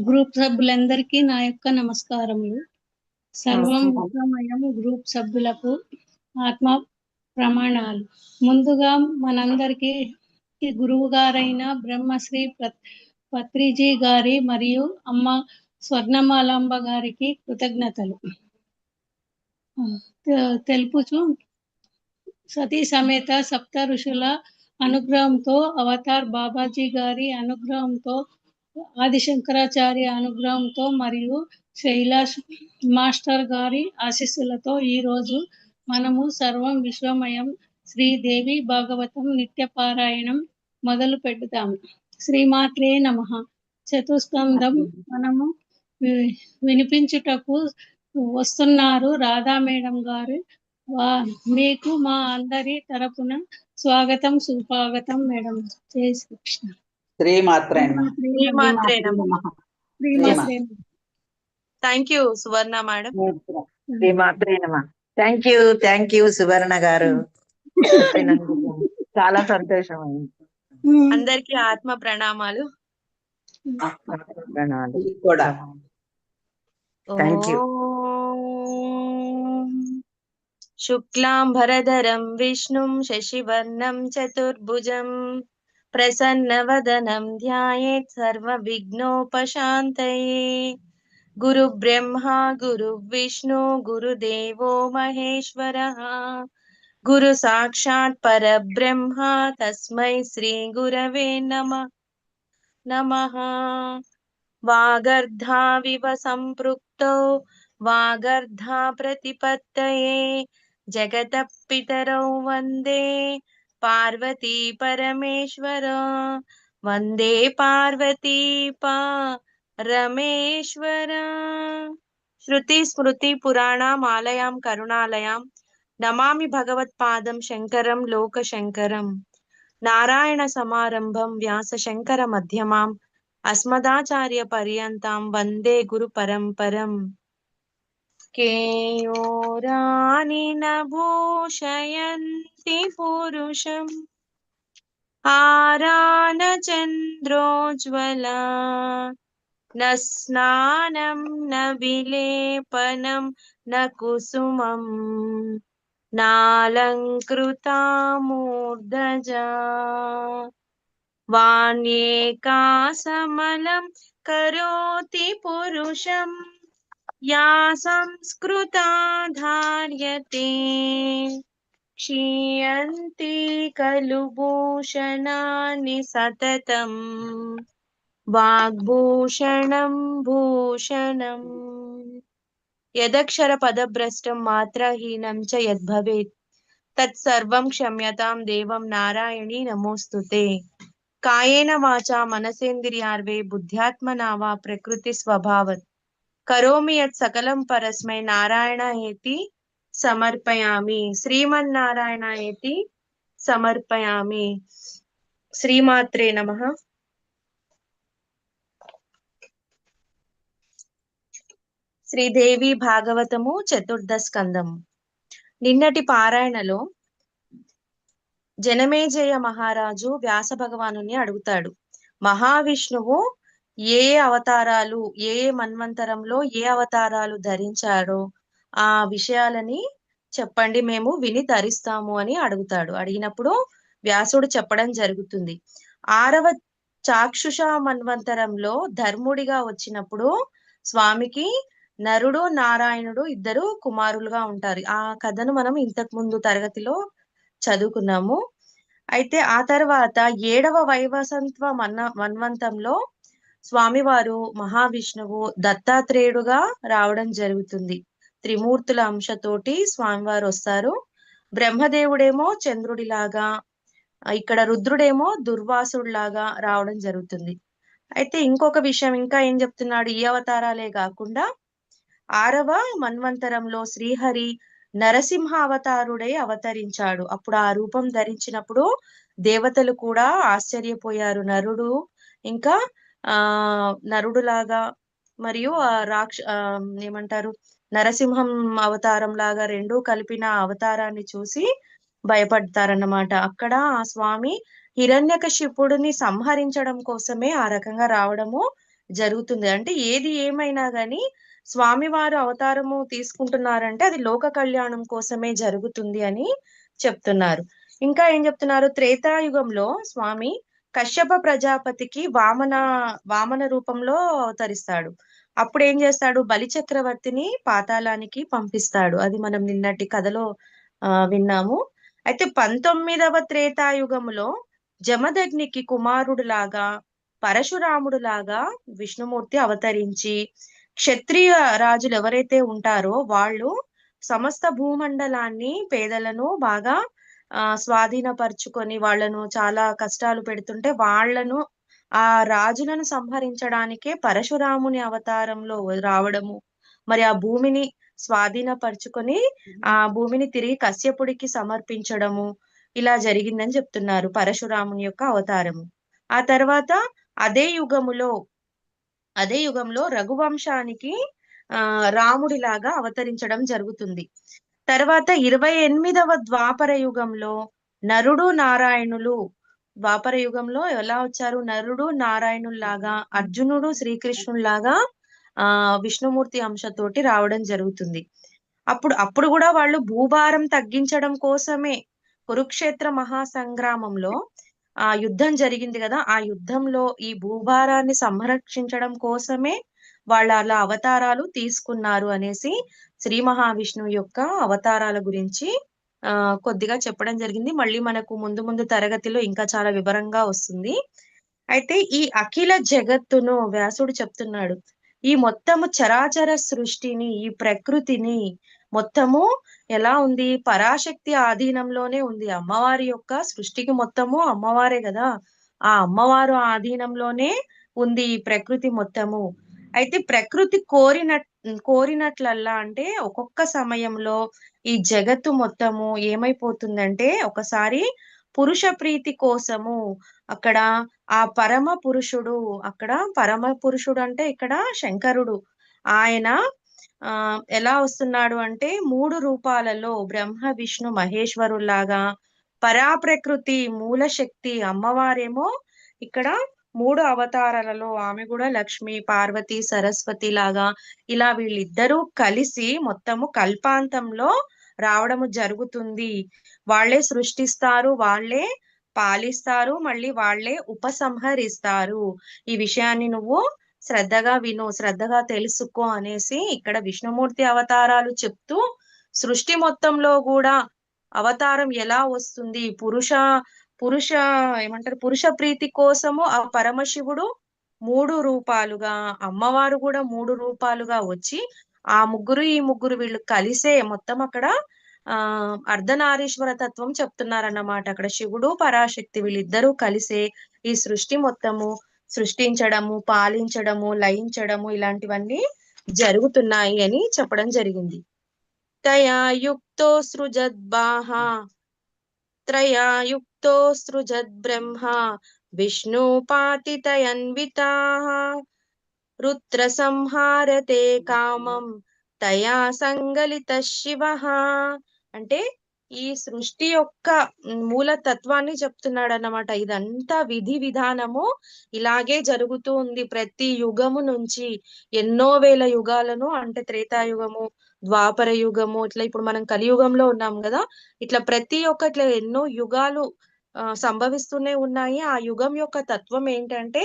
Group సభ్యులందరికీ నా యొక్క నమస్కారములు. సర్వం. విశ్వమయం గ్రూప్ సభ్యులకు ఆత్మ ప్రమాణాలు. ముందుగా మనందరికీ గురువు గారైన బ్రహ్మశ్రీ పత్- పత్రిజీ గారి మరియు అమ్మ స్వర్ణమాలాంబ గారికి కృతజ్ఞతలు. తెలుపుచు సతీ సమేత సప్త ఋషుల అనుగ్రహంతో అవతార్ బాబాజీ గారి అనుగ్రహంతో ఆదిశంకరాచార్య అనుగ్రహంతో మరియు శైలాష్ మాస్టర్ గారి ఆశీస్సులతో ఈరోజు మనము సర్వం విశ్వమయం శ్రీదేవి భాగవతం నిత్య పారాయణం మొదలు పెడతాము. శ్రీమాత్రే నమ. చతుస్కందం మనము వినిపించుటకు వస్తున్నారు రాధా మేడం గారు. వా- మీకు మా అందరి తరపున స్వాగతం సుస్వాగతం మేడం. జై శ్రీకృష్ణ. శ్రీమాత్రే నమః. శ్రీమాత్రే నమః. శ్రీమాత్రే నమః. థ్యాంక్ యూ సువర్ణ మేడం శ్రీమాత్రే నమ thank you thank you Suvarna garu చాలా సంతోషం అయింది అందరికీ ఆత్మ ప్రణామాలు ప్రణాళిక. మీకు కూడా Thank you. ఓం. శుక్లాంబరధరం విష్ణుం శశివర్ణం చతుర్భుజం ప్రసన్నవదనం ధ్యాయేత్ సర్వ విఘ్నోపశాంతయే గురు బ్రహ్మ గురు విష్ణు గురుదేవో మహేశ్వర గురు సాక్షాత్ పరబ్రహ్మ తస్మై శ్రీ గురవే నమ నమ వాగర్ధావివ సంపృక్తౌ వాగర్ధా ప్రతిపత్తయే జగత పితరౌ వందే పార్వతీ పరమేశ్వర వందే పార్వతీ పరమేశ్వర శృతి స్మృతి పురాణం ఆలయాం కరుణాలయాం నమామి భగవత్పాదం శంకరం లోక శంకరం నారాయణ సమారంభం వ్యాస శంకర మధ్యమాం అస్మదాచార్య పర్యంతం వందే గురు పరంపరం. కేయోరాని నభూషయంతి పురుషం. ఆరాన చంద్రోజ్వలా న స్నానం న విలేపనం న కుసుమం. నాలంకృతామూర్ధజా వాణ్యేకాసమలం కరోతి పురుషం. యా या संस्कृता धार्यते। क्षीयन्ति खलु भूषणानि सततम्। वाग्भूषणं भूषणम्। यदक्षरपदभ्रष्टं मात्रहीनं च यद्भवेत्। तत्सर्वं क्षम्यतां देवं नारायणी नमोऽस्तु ते। कायेन वाचा मनसेन्द्रियार्वे बुद्ध्यात्मना वा प्रकृतिस्वभावत्। కరోమి యత్ సకలం పరస్మై నారాయణ ఏతి సమర్పయామి. శ్రీమన్నారాయణ ఏతి సమర్పయామి. శ్రీమాత్రే నమ. శ్రీదేవి భాగవతము చతుర్థ స్కందము. నిన్నటి పారాయణలో జనమేజయ మహారాజు వ్యాస భగవానుని అడుగుతాడు. మహావిష్ణువు ఏ అవతారాలు ఏ మన్వంతరంలో ఏ అవతారాలు ధరించాడో ఆ విషయాలని చెప్పండి. మేము విని ధరిస్తాము అని అడుగుతాడు. అడిగినప్పుడు వ్యాసుడు చెప్పడం జరుగుతుంది. ఆరవ చాక్షుష మన్వంతరంలో ధర్ముడిగా వచ్చినప్పుడు స్వామికి నరుడు నారాయణుడు ఇద్దరు కుమారులుగా ఉంటారు. ఆ కథను మనం ఇంతకు ముందు తరగతిలో చదువుకున్నాము. అయితే ఆ తర్వాత ఏడవ వైవసంత్వ మన్న మన్వంతంలో స్వామివారు మహావిష్ణువు దత్తాత్రేయుడుగా రావడం జరుగుతుంది. త్రిమూర్తుల అంశతోటి స్వామివారు వస్తారు. బ్రహ్మదేవుడేమో చంద్రుడిలాగా ఇక్కడ రుద్రుడేమో దుర్వాసుడిలాగా రావడం జరుగుతుంది. అయితే ఇంకొక విషయం ఇంకా ఏం చెప్తున్నాడు? ఈ అవతారాలే కాకుండా ఆరవ మన్వంతరంలో శ్రీహరి నరసింహ అవతారుడై అవతరించాడు. అప్పుడు ఆ రూపం ధరించినప్పుడు దేవతలు కూడా ఆశ్చర్యపోయారు. నరుడు ఇంకా ఆ నరుడులాగా మరియు ఆ రాక్ష ఏమంటారు నరసింహం అవతారం లాగా రెండు కలిపిన అవతారాన్ని చూసి భయపడతారన్నమాట. అక్కడ ఆ స్వామి హిరణ్యకశిపుడిని సంహరించడం కోసమే ఆ రకంగా రావడము జరుగుతుంది. అంటే ఏది ఏమైనా గాని స్వామివారు అవతారము తీసుకుంటున్నారంటే అది లోక కళ్యాణం కోసమే జరుగుతుంది అని చెప్తున్నారు. ఇంకా ఏం చెప్తున్నారు త్రేతాయుగంలో స్వామి కశ్యప ప్రజాపతికి వామన వామన రూపంలో అవతరిస్తాడు అప్పుడు ఏం చేస్తాడు? బలి చక్రవర్తిని పాతాళానికి పంపిస్తాడు. అది మనం నిన్నటి కథలో ఆ విన్నాము. అయితే పంతొమ్మిదవ త్రేతాయుగములో జమదగ్నికి కుమారుడు లాగా పరశురాముడు లాగా విష్ణుమూర్తి అవతరించి క్షత్రియ రాజులు ఎవరైతే ఉంటారో వాళ్ళు సమస్త భూమండలాన్ని పేదలను బాగా స్వాధీనపరుచుకొని వాళ్ళను చాలా కష్టాలు పెడుతుంటే వాళ్ళను ఆ రాజులను సంహరించడానికే పరశురాముని అవతారంలో రావడము. మరి ఆ భూమిని స్వాధీనపరుచుకొని ఆ భూమిని తిరిగి కశ్యపుడికి సమర్పించడము ఇలా జరిగిందని చెప్తున్నారు పరశురాముని యొక్క అవతారము. ఆ తర్వాత అదే యుగములో అదే యుగంలో రఘువంశానికి ఆ రాముడిలాగా అవతరించడం జరుగుతుంది. తర్వాత ఇరవై ఎనిమిదవ ద్వాపర యుగంలో నరుడు నారాయణులు ద్వాపర యుగంలో ఎలా వచ్చారు? నరుడు నారాయణుల్లాగా అర్జునుడు శ్రీకృష్ణుల్లాగా ఆ విష్ణుమూర్తి అంశతోటి రావడం జరుగుతుంది. అప్పుడు అప్పుడు కూడా వాళ్ళు భూభారం తగ్గించడం కోసమే కురుక్షేత్ర మహాసంగ్రామంలో ఆ యుద్ధం జరిగింది కదా? ఆ యుద్ధంలో ఈ భూభారాన్ని సంరక్షించడం కోసమే వాళ్ళ అలా అవతారాలు తీసుకున్నారు అనేసి శ్రీ మహావిష్ణువు యొక్క అవతారాల గురించి ఆ కొద్దిగా చెప్పడం జరిగింది. మళ్ళీ మనకు ముందు ముందు తరగతిలో ఇంకా చాలా వివరంగా వస్తుంది. అయితే ఈ అఖిల జగత్తును వ్యాసుడు చెప్తున్నాడు. ఈ మొత్తము చరాచర సృష్టిని ఈ ప్రకృతిని మొత్తము ఎలా ఉంది? పరాశక్తి ఆధీనంలోనే ఉంది. అమ్మవారి యొక్క సృష్టికి మొత్తము అమ్మవారే కదా. ఆ అమ్మవారు ఆధీనంలోనే ఉంది ఈ ప్రకృతి మొత్తము. అయితే ప్రకృతి కోరిన కోరినట్లల్లా అంటే ఒక్కొక్క సమయంలో ఈ జగత్తు మొత్తము ఏమైపోతుందంటే ఒకసారి పురుష ప్రీతి కోసము అక్కడ ఆ పరమ పురుషుడు అక్కడ పరమ పురుషుడు అంటే ఇక్కడ శంకరుడు. ఆయన ఆ ఎలా వస్తున్నాడు అంటే మూడు రూపాలలో బ్రహ్మ విష్ణు మహేశ్వరులాగా పరాప్రకృతి మూల శక్తి అమ్మవారేమో ఇక్కడ మూడు అవతారాలలో ఆమె కూడా లక్ష్మి పార్వతి సరస్వతి లాగా ఇలా వీళ్ళిద్దరూ కలిసి మొత్తము కల్పాంతంలో రావడము జరుగుతుంది. వాళ్ళే సృష్టిస్తారు వాళ్ళే పాలిస్తారు మళ్ళీ వాళ్ళే ఉపసంహరిస్తారు. ఈ విషయాన్ని నువ్వు శ్రద్ధగా విను శ్రద్ధగా తెలుసుకో అనేసి ఇక్కడ విష్ణుమూర్తి అవతారాలు చెప్తూ సృష్టి మొత్తంలో కూడా అవతారం ఎలా వస్తుంది? పురుష పురుష ఏమంటారు పురుష ప్రీతి కోసము ఆ పరమశివుడు మూడు రూపాలుగా అమ్మవారు కూడా మూడు రూపాలుగా వచ్చి ఆ ముగ్గురు ఈ ముగ్గురు వీళ్ళు కలిసే మొత్తం అక్కడ ఆ అర్ధనారీశ్వర తత్వం చెప్తున్నారన్నమాట. అక్కడ శివుడు పరాశక్తి వీళ్ళిద్దరూ కలిసే ఈ సృష్టి మొత్తము సృష్టించడము పాలించడము లయించడము ఇలాంటివన్నీ జరుగుతున్నాయి అని చెప్పడం జరిగింది. తయాయుక్తో సృజద్బాహ త్రయాయుక్ యుక్తో సృజద్బ్రహ్మ విష్ణు పాతితయన్వితా రుద్ర సంహారతే కామం తయా సంగలిత శివ అంటే ఈ సృష్టి యొక్క మూల తత్వాన్ని చెప్తున్నాడు అన్నమాట ఇదంతా విధి విధానము ఇలాగే జరుగుతూ ఉంది ప్రతి యుగము నుంచి. ఎన్నో వేల యుగాలను అంటే త్రేతాయుగము ద్వాపర యుగము ఇట్లా ఇప్పుడు మనం కలియుగంలో ఉన్నాం కదా. ఇట్లా ప్రతి ఒక్క ఇట్లా ఎన్నో యుగాలు సంభవిస్తూనే ఉన్నాయి. ఆ యుగం యొక్క తత్వం ఏంటంటే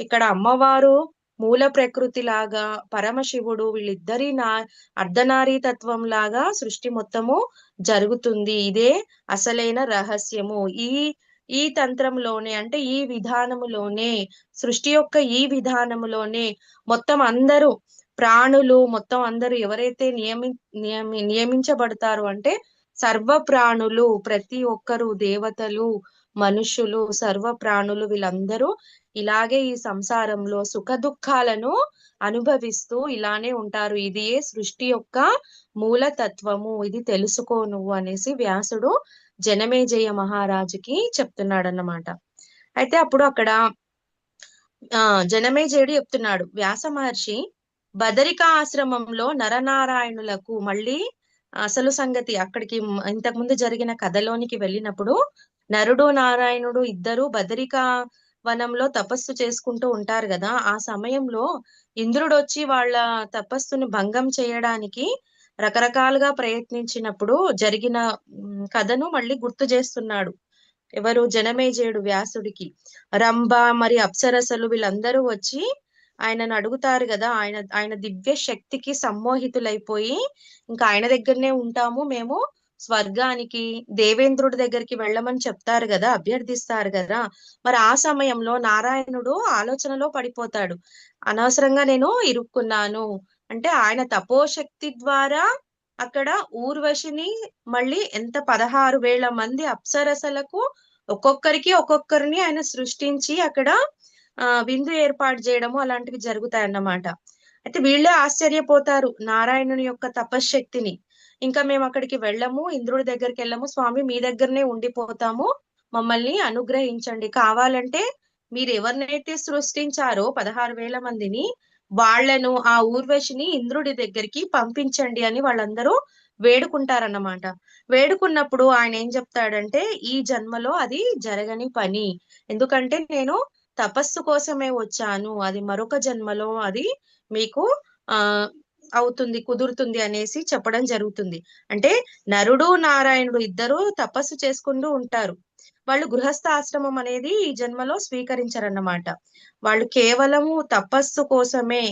ఇక్కడ అమ్మవారు మూల ప్రకృతి లాగా పరమశివుడు వీళ్ళిద్దరి నా అర్ధనారీ తత్వం లాగా సృష్టి మొత్తము జరుగుతుంది. ఇదే అసలైన రహస్యము. ఈ ఈ తంత్రంలోనే అంటే ఈ విధానములోనే సృష్టి యొక్క ఈ విధానములోనే మొత్తం అందరూ ప్రాణులు మొత్తం అందరూ ఎవరైతే నియమి నియమి నియమించబడతారు అంటే సర్వ ప్రాణులు ప్రతి ఒక్కరు దేవతలు మనుషులు సర్వ ప్రాణులు వీళ్ళందరూ ఇలాగే ఈ సంసారంలో సుఖ దుఃఖాలను అనుభవిస్తూ ఇలానే ఉంటారు. ఇది ఏ సృష్టి యొక్క మూల తత్వము ఇది తెలుసుకో నువ్వు అనేసి వ్యాసుడు జనమేజయ మహారాజుకి చెప్తున్నాడు అన్నమాట అయితే అప్పుడు అక్కడ ఆ జనమేజయుడు చెప్తున్నాడు. వ్యాస మహర్షి బదరిక ఆశ్రమంలో నరనారాయణులకు మళ్ళీ అసలు సంగతి అక్కడికి ఇంతకు ముందు జరిగిన కథలోనికి వెళ్ళినప్పుడు నరుడు నారాయణుడు ఇద్దరు బదరిక వనంలో తపస్సు చేసుకుంటూ ఉంటారు కదా. ఆ సమయంలో ఇంద్రుడు వచ్చి వాళ్ళ తపస్సుని భంగం చేయడానికి రకరకాలుగా ప్రయత్నించినప్పుడు జరిగిన కథను మళ్ళీ గుర్తు చేస్తున్నాడు. ఎవరు? జనమేజయుడు వ్యాసుడికి. రంభ మరి అప్సరసలు వీళ్ళందరూ వచ్చి ఆయనను అడుగుతారు కదా ఆయన ఆయన దివ్య శక్తికి సమ్మోహితులైపోయి ఇంకా ఆయన దగ్గరనే ఉంటాము మేము స్వర్గానికి దేవేంద్రుడి దగ్గరికి వెళ్ళమని చెప్తారు కదా అభ్యర్థిస్తారు కదా. మరి ఆ సమయంలో నారాయణుడు ఆలోచనలో పడిపోతాడు. అనవసరంగా నేను ఇరుక్కున్నాను. అంటే ఆయన తపోశక్తి ద్వారా అక్కడ ఊర్వశిని మళ్ళీ ఎంత పదహారు వేల మంది అప్సరసలకు ఒక్కొక్కరికి ఒక్కొక్కరిని ఆయన సృష్టించి అక్కడ ఆ విందు ఏర్పాటు చేయడము అలాంటివి జరుగుతాయన్నమాట. అయితే వీళ్ళే ఆశ్చర్యపోతారు నారాయణుని యొక్క తపశ్శక్తిని. ఇంకా మేము అక్కడికి వెళ్ళము ఇంద్రుడి దగ్గరికి వెళ్ళము స్వామి మీ దగ్గరనే ఉండిపోతాము మమ్మల్ని అనుగ్రహించండి. కావాలంటే మీరు ఎవరినైతే సృష్టించారో పదహారు వేల మందిని వాళ్ళను ఆ ఊర్వశిని ఇంద్రుడి దగ్గరికి పంపించండి అని వాళ్ళందరూ వేడుకుంటారన్నమాట. వేడుకున్నప్పుడు ఆయన ఏం చెప్తాడంటే ఈ జన్మలో అది జరగని పని. ఎందుకంటే నేను తపస్సు కోసమే వచ్చాను. అది మరొక జన్మలో అది మీకు ఆ అవుతుంది కుదురుతుంది అనేసి చెప్పడం జరుగుతుంది. అంటే నరుడు నారాయణుడు ఇద్దరు తపస్సు చేసుకుంటూ ఉంటారు. వాళ్ళు గృహస్థ ఆశ్రమం అనేది ఈ జన్మలో స్వీకరించరన్నమాట. వాళ్ళు కేవలము తపస్సు కోసమే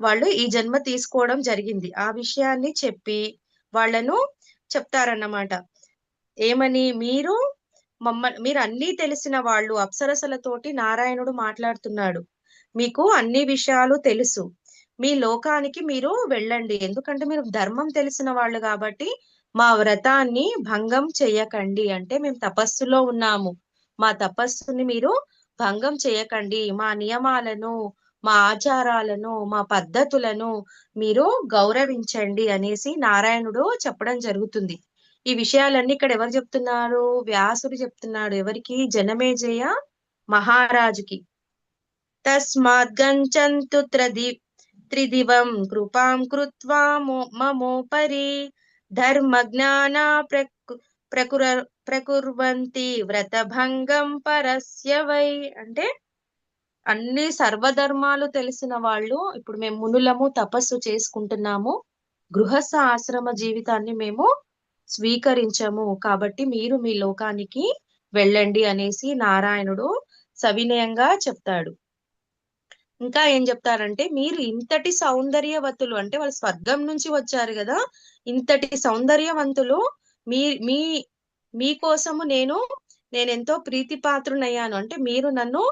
వాళ్ళు ఈ జన్మ తీసుకోవడం జరిగింది. ఆ విషయాన్ని చెప్పి వాళ్ళను చెప్తారన్నమాట. ఏమని? మీరు మమ్మ మీరు అన్నీ తెలిసిన వాళ్ళు అప్సరసలతోటి నారాయణుడు మాట్లాడుతున్నాడు. మీకు అన్ని విషయాలు తెలుసు. మీ లోకానికి మీరు వెళ్ళండి. ఎందుకంటే మీరు ధర్మం తెలిసిన వాళ్ళు కాబట్టి మా వ్రతాన్ని భంగం చెయ్యకండి అంటే మేము తపస్సులో ఉన్నాము. మా తపస్సుని మీరు భంగం చేయకండి. మా నియమాలను మా ఆచారాలను మా పద్ధతులను మీరు గౌరవించండి అనేసి నారాయణుడు చెప్పడం జరుగుతుంది. ఈ విషయాలన్నీ ఇక్కడ ఎవరు చెప్తున్నారు? వ్యాసుడు చెప్తున్నాడు. ఎవరికి? జనమేజయ మహారాజుకి. తస్మాత్ గంచంతు త్రది త్రిదివం కృపాం కృత్వా మో- మమోపరి ధర్మ జ్ఞాన ప్రకు ప్రకుర ప్రకుర్వంతి వ్రతభంగం పరస్య వై అంటే అన్ని సర్వధర్మాలు తెలిసిన వాళ్ళు ఇప్పుడు మేము మునులము తపస్సు చేసుకుంటున్నాము. గృహస్థ ఆశ్రమ జీవితాన్ని మేము స్వీకరించము. కాబట్టి మీరు మీ లోకానికి వెళ్ళండి అనేసి నారాయణుడు సవినయంగా చెప్తాడు. ఇంకా ఏం చెప్తారంటే మీరు ఇంతటి సౌందర్యవతులు అంటే వాళ్ళు స్వర్గం నుంచి వచ్చారు కదా ఇంతటి సౌందర్యవంతులు మీ మీ మీకోసము నేను నేను ఎంతో ప్రీతిపాత్రునయ్యాను. అంటే మీరు నన్ను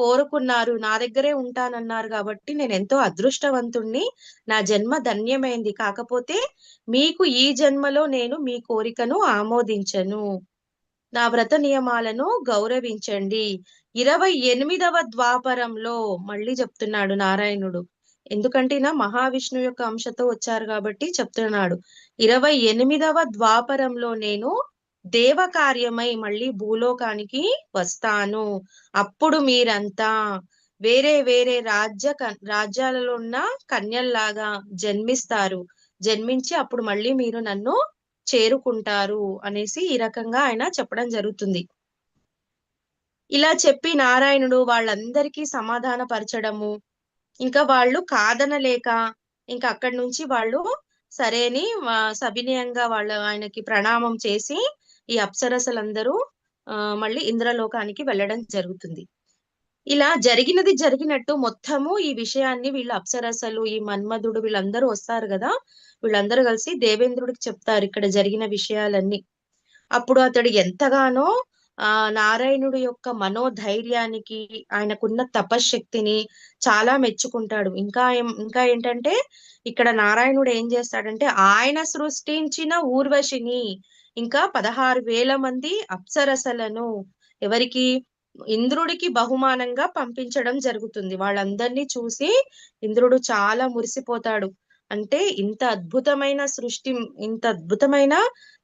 కోరుకున్నారు నా దగ్గరే ఉంటానన్నారు కాబట్టి నేను ఎంతో అదృష్టవంతుణ్ణి నా జన్మ ధన్యమైంది. కాకపోతే మీకు ఈ జన్మలో నేను మీ కోరికను ఆమోదించను. నా వ్రత నియమాలను గౌరవించండి. ఇరవై ఎనిమిదవ ద్వాపరంలో మళ్ళీ చెప్తున్నాడు నారాయణుడు. ఎందుకంటే నా మహావిష్ణు యొక్క అంశతో వచ్చారు కాబట్టి చెప్తున్నాడు. ఇరవై ఎనిమిదవ ద్వాపరంలో నేను దేవకార్యమై మళ్ళీ భూలోకానికి వస్తాను. అప్పుడు మీరంతా వేరే వేరే రాజ్య రాజ్యాలలో ఉన్న కన్యల్లాగా జన్మిస్తారు. జన్మించి అప్పుడు మళ్ళీ మీరు నన్ను చేరుకుంటారు అనేసి ఈ రకంగా ఆయన చెప్పడం జరుగుతుంది. ఇలా చెప్పి నారాయణుడు వాళ్ళందరికీ సమాధాన పరచడము ఇంకా వాళ్ళు కాదనలేక ఇంకా అక్కడి నుంచి వాళ్ళు సరేని సవినయంగా వాళ్ళ ఆయనకి ప్రణామం చేసి ఈ అప్సరసలందరూ ఆ, మళ్ళీ ఇంద్రలోకానికి వెళ్ళడం జరుగుతుంది. ఇలా జరిగినది జరిగినట్టు మొత్తము ఈ విషయాన్ని వీళ్ళు అప్సరసలు ఈ మన్మధుడు వీళ్ళందరూ వస్తారు కదా వీళ్ళందరూ కలిసి దేవేంద్రుడికి చెప్తారు ఇక్కడ జరిగిన విషయాలన్నీ. అప్పుడు అతడు ఎంతగానో ఆ నారాయణుడు యొక్క మనోధైర్యానికి ఆయనకున్న తపశ్శక్తిని చాలా మెచ్చుకుంటాడు. ఇంకా ఇంకా ఏంటంటే ఇక్కడ నారాయణుడు ఏం చేస్తాడంటే ఆయన సృష్టించిన ఊర్వశిని ఇంకా పదహారు వేల మంది అప్సరసలను ఎవరికి ఇంద్రుడికి బహుమానంగా పంపించడం జరుగుతుంది. వాళ్ళందరినీ చూసి ఇంద్రుడు చాలా మురిసిపోతాడు. అంటే ఇంత అద్భుతమైన సృష్టి ఇంత అద్భుతమైన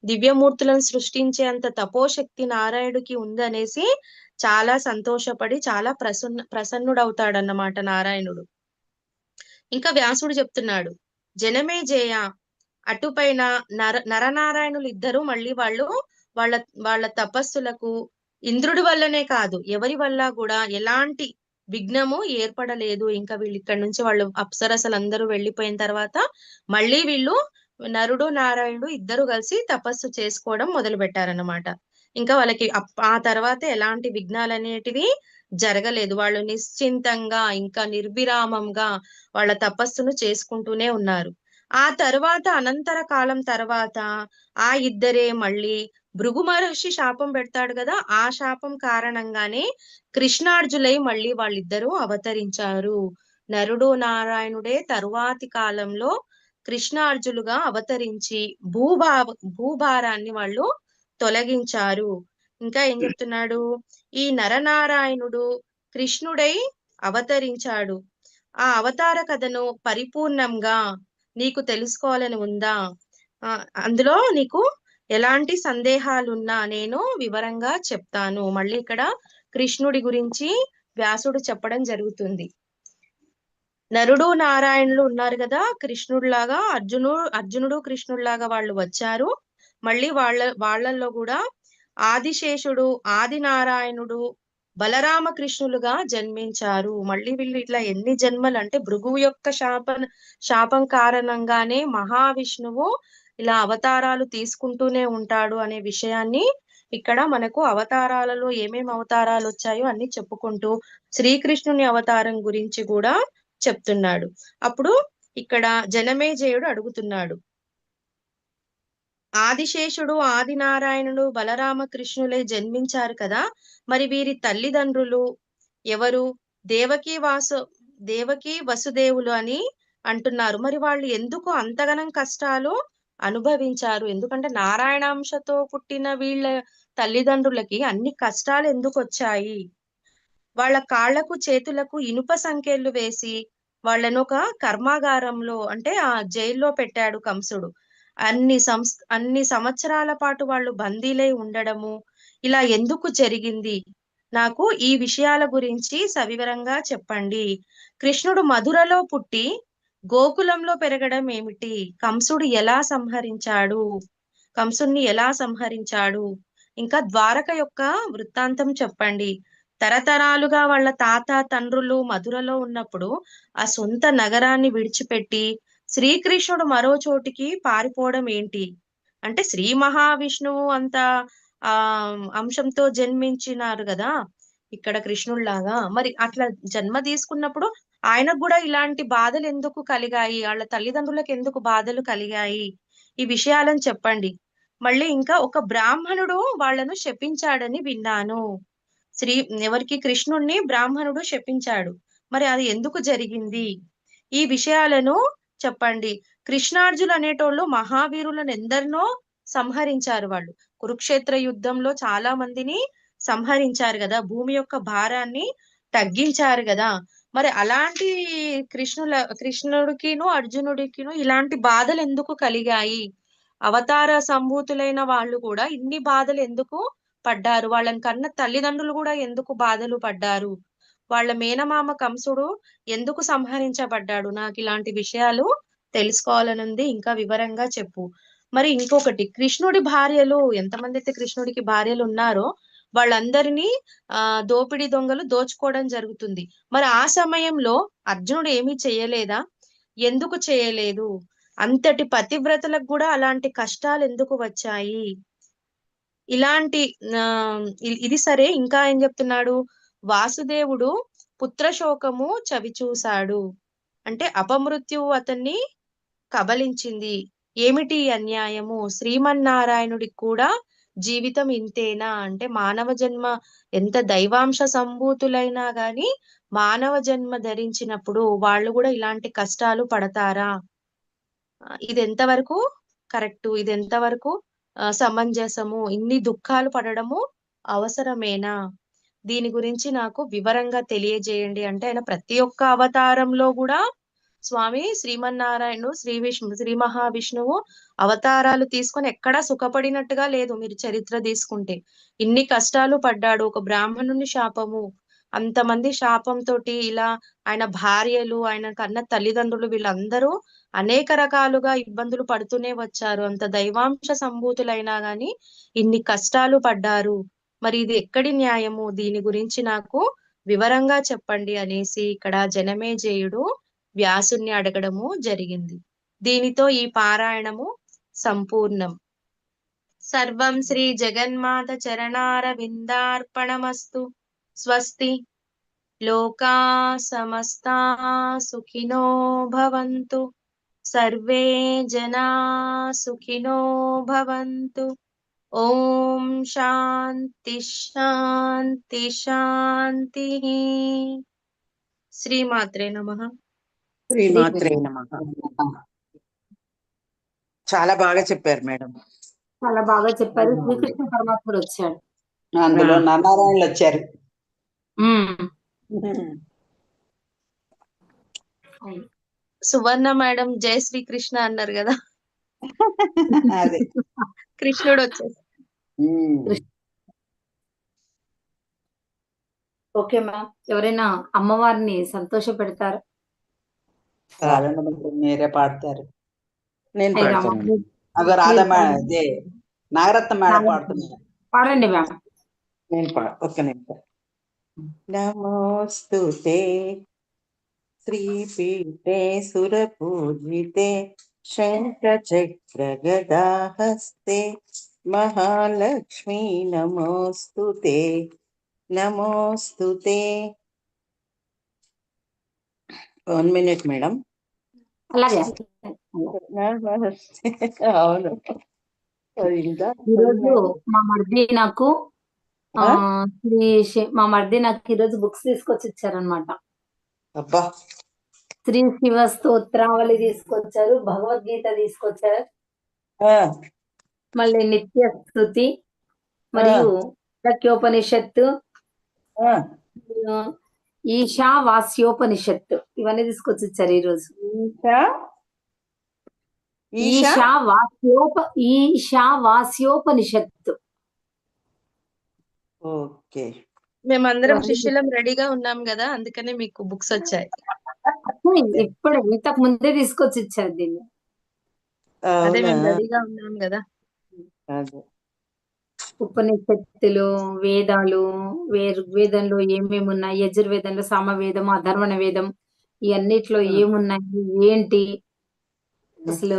దివ్యమూర్తులను సృష్టించే అంత తపోశక్తి నారాయణుడికి ఉందనేసి చాలా సంతోషపడి చాలా ప్రసన్న ప్రసన్నుడవుతాడన్నమాట నారాయణుడు. ఇంకా వ్యాసుడు చెప్తున్నాడు జనమే జయ అటుపైన నర నరనారాయణులు ఇద్దరు మళ్ళీ వాళ్ళు వాళ్ళ వాళ్ళ తపస్సులకు ఇంద్రుడి వల్లనే కాదు ఎవరి వల్ల కూడా ఎలాంటి విఘ్నము ఏర్పడలేదు. ఇంకా వీళ్ళు ఇక్కడ నుంచి వాళ్ళు అప్సరసలందరూ వెళ్ళిపోయిన తర్వాత మళ్ళీ వీళ్ళు నరుడు నారాయణుడు ఇద్దరు కలిసి తపస్సు చేసుకోవడం మొదలు పెట్టారన్నమాట ఇంకా వాళ్ళకి ఆ తర్వాత ఎలాంటి విఘ్నాలు అనేటివి జరగలేదు. వాళ్ళు నిశ్చింతంగా ఇంకా నిర్విరామంగా వాళ్ళ తపస్సును చేసుకుంటూనే ఉన్నారు. ఆ తర్వాత అనంతర కాలం తర్వాత ఆ ఇద్దరే మళ్ళీ భృగు మహర్షి శాపం పెడతాడు కదా ఆ శాపం కారణంగానే కృష్ణార్జులై మళ్ళీ వాళ్ళిద్దరూ అవతరించారు. నరుడు నారాయణుడే తరువాతి కాలంలో కృష్ణార్జులుగా అవతరించి భూభా భూభారాన్ని వాళ్ళు తొలగించారు. ఇంకా ఏం చెప్తున్నాడు? ఈ నరనారాయణుడు కృష్ణుడై అవతరించాడు. ఆ అవతార కథను పరిపూర్ణంగా నీకు తెలుసుకోవాలని ఉందా? ఆ, అందులో నీకు ఎలాంటి సందేహాలున్నా నేను వివరంగా చెప్తాను. మళ్ళీ ఇక్కడ కృష్ణుడి గురించి వ్యాసుడు చెప్పడం జరుగుతుంది. నరుడు నారాయణులు ఉన్నారు కదా కృష్ణుడిలాగా అర్జును అర్జునుడు కృష్ణుడిలాగా వాళ్ళు వచ్చారు. మళ్ళీ వాళ్ళ వాళ్ళల్లో కూడా ఆదిశేషుడు ఆది నారాయణుడు బలరామకృష్ణులుగా జన్మించారు. మళ్ళీ వీళ్ళు ఇట్లా ఎన్ని జన్మలు అంటే భృగువు యొక్క శాప శాపం కారణంగానే మహావిష్ణువు ఇలా అవతారాలు తీసుకుంటూనే ఉంటాడు అనే విషయాన్ని ఇక్కడ మనకు అవతారాలలో ఏమేమి అవతారాలు వచ్చాయో అన్ని చెప్పుకుంటూ శ్రీకృష్ణుని అవతారం గురించి కూడా చెప్తున్నాడు. అప్పుడు ఇక్కడ జనమేజయుడు అడుగుతున్నాడు. ఆదిశేషుడు ఆదినారాయణుడు బలరామకృష్ణులే జన్మించారు కదా. మరి వీరి తల్లిదండ్రులు ఎవరు? దేవకి వాసు దేవకి వసుదేవులు అని అంటున్నారు. మరి వాళ్ళు ఎందుకు అంతగనం కష్టాలు అనుభవించారు? ఎందుకంటే నారాయణాంశతో పుట్టిన వీళ్ళ తల్లిదండ్రులకి అన్ని కష్టాలు ఎందుకు వచ్చాయి వాళ్ళ కాళ్ళకు చేతులకు ఇనుప సంఖ్యలు వేసి వాళ్ళను ఒక కర్మాగారంలో అంటే ఆ జైల్లో పెట్టాడు కంసుడు. అన్ని సంస్ అన్ని సంవత్సరాల పాటు వాళ్ళు బందీలై ఉండడము ఇలా ఎందుకు జరిగింది? నాకు ఈ విషయాల గురించి సవివరంగా చెప్పండి. కృష్ణుడు మధురలో పుట్టి గోకులంలో పెరగడం ఏమిటి? కంసుడు ఎలా సంహరించాడు? కంసుణ్ణి ఎలా సంహరించాడు? ఇంకా ద్వారక యొక్క వృత్తాంతం చెప్పండి. తరతరాలుగా వాళ్ళ తాత తండ్రులు మధురలో ఉన్నప్పుడు ఆ సొంత నగరాన్ని విడిచిపెట్టి శ్రీకృష్ణుడు మరో చోటికి పారిపోవడం ఏంటి? అంటే శ్రీ మహావిష్ణువు అంత ఆ అంశంతో జన్మించినారు కదా ఇక్కడ కృష్ణుల్లాగా. మరి అట్లా జన్మ తీసుకున్నప్పుడు ఆయనకు కూడా ఇలాంటి బాధలు ఎందుకు కలిగాయి? వాళ్ళ తల్లిదండ్రులకు ఎందుకు బాధలు కలిగాయి? ఈ విషయాలను చెప్పండి. మళ్ళీ ఇంకా ఒక బ్రాహ్మణుడు వాళ్ళను శపించాడని విన్నాను. శ్రీ ఎవరికి? కృష్ణుణ్ణి బ్రాహ్మణుడు శపించాడు. మరి అది ఎందుకు జరిగింది? ఈ విషయాలను చెప్పండి. కృష్ణార్జులు అనేటోళ్ళు మహావీరులను ఎందరినో సంహరించారు వాళ్ళు. కురుక్షేత్ర యుద్ధంలో చాలా మందిని సంహరించారు కదా. భూమి యొక్క భారాన్ని తగ్గించారు కదా. మరి అలాంటి కృష్ణుల కృష్ణుడికిను అర్జునుడికిను ఇలాంటి బాధలు ఎందుకు కలిగాయి? అవతార సంభూతులైన వాళ్ళు కూడా ఇన్ని బాధలు ఎందుకు పడ్డారు? వాళ్ళని కన్న తల్లిదండ్రులు కూడా ఎందుకు బాధలు పడ్డారు? వాళ్ళ మేనమామ కంసుడు ఎందుకు సంహరించబడ్డాడు? నాకు ఇలాంటి విషయాలు తెలుసుకోవాలనుంది ఇంకా వివరంగా చెప్పు. మరి ఇంకొకటి కృష్ణుడి భార్యలు ఎంతమంది అయితే కృష్ణుడికి భార్యలు ఉన్నారో వాళ్ళందరినీ ఆ దోపిడీ దొంగలు దోచుకోవడం జరుగుతుంది. మరి ఆ సమయంలో అర్జునుడు ఏమీ చేయలేదా? ఎందుకు చేయలేదు? అంతటి పతివ్రతలకు కూడా అలాంటి కష్టాలు ఎందుకు వచ్చాయి? ఇలాంటి ఆ ఇది సరే ఇంకా ఏం చెప్తున్నాడు? వాసుదేవుడు పుత్రశోకము చవి చూశాడు అంటే అపమృత్యువు అతన్ని కబలించింది. ఏమిటి అన్యాయము? శ్రీమన్నారాయణుడికి కూడా జీవితం ఇంతేనా? అంటే మానవ జన్మ ఎంత దైవాంశ సంభూతులైనా గాని మానవ జన్మ ధరించినప్పుడు వాళ్ళు కూడా ఇలాంటి కష్టాలు పడతారా? ఇది ఎంతవరకు కరెక్ట్? ఇది ఎంతవరకు సమంజసము? ఇన్ని దుఃఖాలు పడడము అవసరమేనా? దీని గురించి నాకు వివరంగా తెలియజేయండి. అంటే ఆయన ప్రతి ఒక్క అవతారంలో కూడా స్వామి శ్రీమన్నారాయణుడు శ్రీ విష్ణు శ్రీ మహావిష్ణువు అవతారాలు తీసుకొని ఎక్కడా సుఖపడినట్టుగా లేదు మీరు చరిత్ర తీసుకుంటే. ఇన్ని కష్టాలు పడ్డాడు ఒక బ్రాహ్మణుని శాపము. అంతమంది శాపంతో ఇలా ఆయన భార్యలు ఆయన కన్న తల్లిదండ్రులు వీళ్ళందరూ అనేక రకాలుగా ఇబ్బందులు పడుతూనే వచ్చారు. అంత దైవాంశ సంభూతులైనా గాని ఇన్ని కష్టాలు పడ్డారు. మరి ఇది ఎక్కడి న్యాయము? దీని గురించి నాకు వివరంగా చెప్పండి అనేసి ఇక్కడ జనమేజయుడు వ్యాసుని అడగడము జరిగింది. దీనితో ఈ పారాయణము సంపూర్ణం. సర్వం శ్రీ జగన్మాత చరణారవిందార్పణమస్తు. స్వస్తి. లోకా సమస్తా సుఖినో భవంతు. సర్వే జనా సుఖినో భవంతు. ఓం శాంతి శాంతి శాంతి. శ్రీమాత్రే నమః. శ్రీమాత్రే నమః. చాలా బాగా చెప్పారు మేడం. చాలా బాగా చెప్పారు. శ్రీకృష్ణ పరమాత్ముడు వచ్చాడు. అందులో. నారాయణలు వచ్చారు. సువర్ణ మేడం జై శ్రీకృష్ణ అన్నారు కదా. అదే. కృష్ణుడు వచ్చేసి. Okay ma'am. ఎవరైనా అమ్మవారిని సంతోష పెడతారు పాడండి మరి, పాడతారు. నేను పాడతాను. అదో రాధ అదే నాగరత్న మేడం పాడుతున్నారు. పాడండి మ్యామ్. నేను పాడ ఒక్క నిమిషం. నమోస్తుతే శ్రీపీఠే సురపూజితే శంఖచక్ర గదాహస్తే మహాలక్ష్మీ నమోస్తుతే నమోస్తుతే వన్ మినిట్ మేడం అలాగే. అవును. ఈరోజు మా మర్ది నాకు మా మర్ది నాకు ఈరోజు బుక్స్ తీసుకొచ్చి ఇచ్చారనమాట అబ్బా. శ్రీ శివ స్తోత్రావళి తీసుకొచ్చారు భగవద్గీత తీసుకొచ్చారు. మళ్ళీ నిత్య స్థుతి మరియు. ఆ, ఈశా వాస్యోపనిషత్తు ఇవన్నీ తీసుకొచ్చి ఇచ్చారు ఈ రోజు ఈశా? వాస్యోప ఈశా వాస్యోపనిషత్తు ఓకే. మేమందరం శిష్యులం రెడీగా ఉన్నాం కదా అందుకనే మీకు బుక్స్ వచ్చాయి. ఇప్పుడు ఇంతకు ముందే తీసుకొచ్చి ఇచ్చారు దీన్ని అదే మేము అవునా? రెడీగా ఉన్నాం కదా. అదే. ఉపనిషత్తులు వేదాలు వేరు వేదంలో ఏమేమి ఉన్నాయి? యజుర్వేదంలో సామవేదం అధర్వణ వేదం ఈ అన్నిట్లో ఏమున్నాయి? ఏంటి? అసలు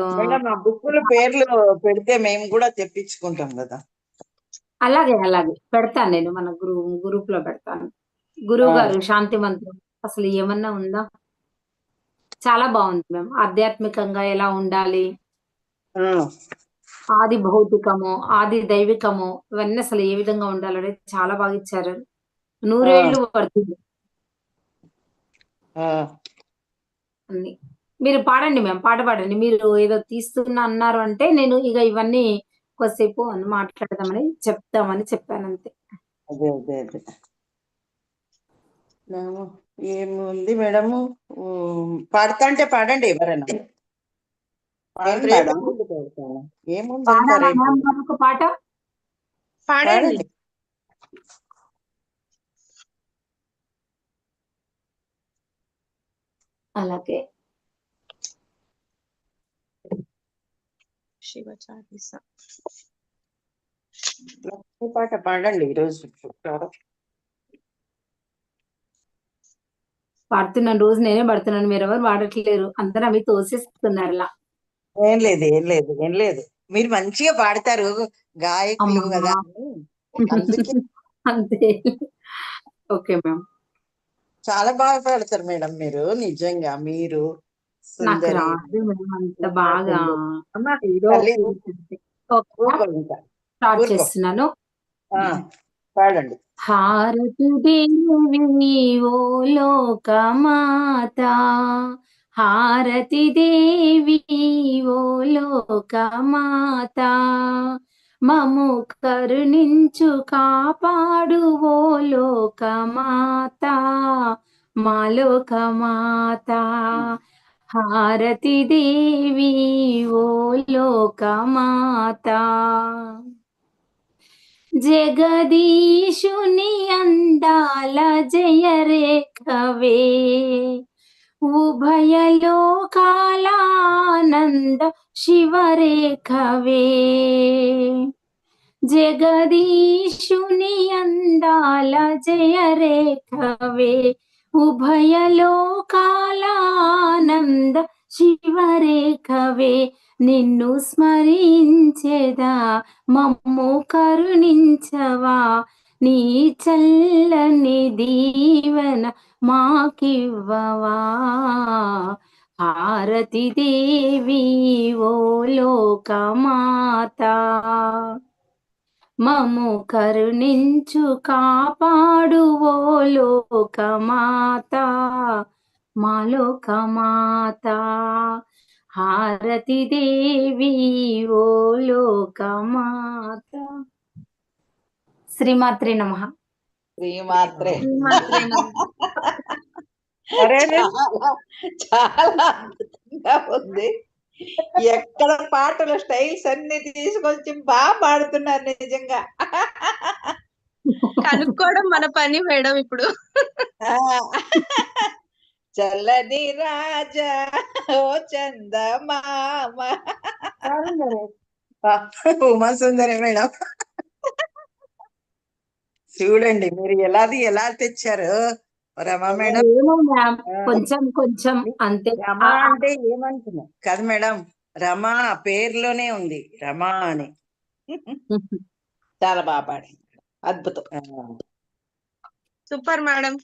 బుక్కుల పేర్లు పెడితే మేము కూడా తెప్పించుకుంటాం కదా. అలాగే అలాగే. పెడతాను నేను మన గురు గ్రూప్లో పెడతాను. గురువు గారు శాంతి మంత్రం. అసలు ఏమన్నా ఉందా? చాలా బాగుంది మేము ఆధ్యాత్మికంగా ఎలా ఉండాలి? ఆది భౌతికము ఆది దైవికము ఇవన్నీ అసలు ఏ విధంగా ఉండాలని చాలా బాగా ఇచ్చారు. నూరేళ్ళు అన్ని. మీరు పాడండి మేము పాట పాడండి. మీరు ఏదో తీస్తున్నా అన్నారు అంటే నేను ఇక ఇవన్నీ కొద్దిసేపు అని మాట్లాడదామని చెప్తామని చెప్పాను అంతే. అదే అదే అదే. ఏముంది మేడము? పాడతా అంటే పాడండి ఎవరైనా. ఏముంది పాట? పాడండి. పాడండి. అలాగే. శివ చాలీస. పాట పాడండి ఈరోజు పాడుతున్నాను రోజు నేనే పడుతున్నాను మీరు ఎవరు పాడట్లేరు అందరూ అవి తోసేస్తున్నారు అలా ఏం లేదు ఏం లేదు ఏం లేదు. మీరు మంచిగా పాడతారు గాయకులు. కదా అంతే. Okay ma'am. చాలా బాగా పాడతారు మేడం మీరు నిజంగా మీరు. బాగా. పాడండి. హారతి దేవి ఓ లోకమాత. హారతి దేవి ఓ లోకమాత. మము కరుణించు కాపాడు ఓ లోకమాత. మా లోకమాత. హారతి దేవి ఓ లోకమాత. జగదీశుని అందాల జయరేఖవే. ఉభయలోకాలానంద శివరేఖవే. జగదీశుని అందాల జయరేఖవే. ఉభయలోకాలానంద శివరేఖవే. నిన్ను స్మరించేదా మమ్ము కరుణించవా? నీ చల్లని దీవన మాకివ్వవా? హారతి దేవి ఓ లోకమాత. మము కరుణించు కాపాడు ఓ లోకమాత. మా లోకమాత. హారతి దేవి ఓ లోకమాత. శ్రీమాత్రి నమ. శ్రీమాత్రే. చాలా అద్భుతంగా ఉంది. ఎక్కడ పాటల స్టైల్స్ అన్ని తీసుకొచ్చి బాగా పాడుతున్నారు నిజంగా. కనుక్కోవడం మన పని మేడం ఇప్పుడు. ఆ, చల్లని రాజా ఓ చందమామ. ఉమా సుందరి మేడం. చూడండి మీరు ఎలాది ఎలా తెచ్చారు? రమా మేడం. కొంచెం కొంచెం అంతే. రమ అంటే ఏమనుకున్నా కాదు మేడం రమ పేరులోనే ఉంది. రమా అని. చాలా బాగా పాడింది. అద్భుతం. Super madam.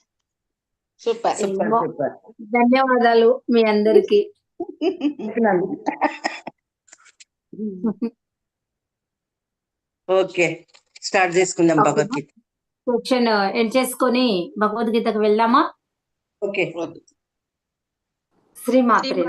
సూపర్. సూపర్, ధన్యవాదాలు మీ అందరికి. ఓకే స్టార్ట్ చేసుకుందాం భగవద్గీత. క్వశ్చన్ ఎండ్ చేసుకొని భగవద్గీతకు వెళ్దామా? ఓకే శ్రీమాత్రే.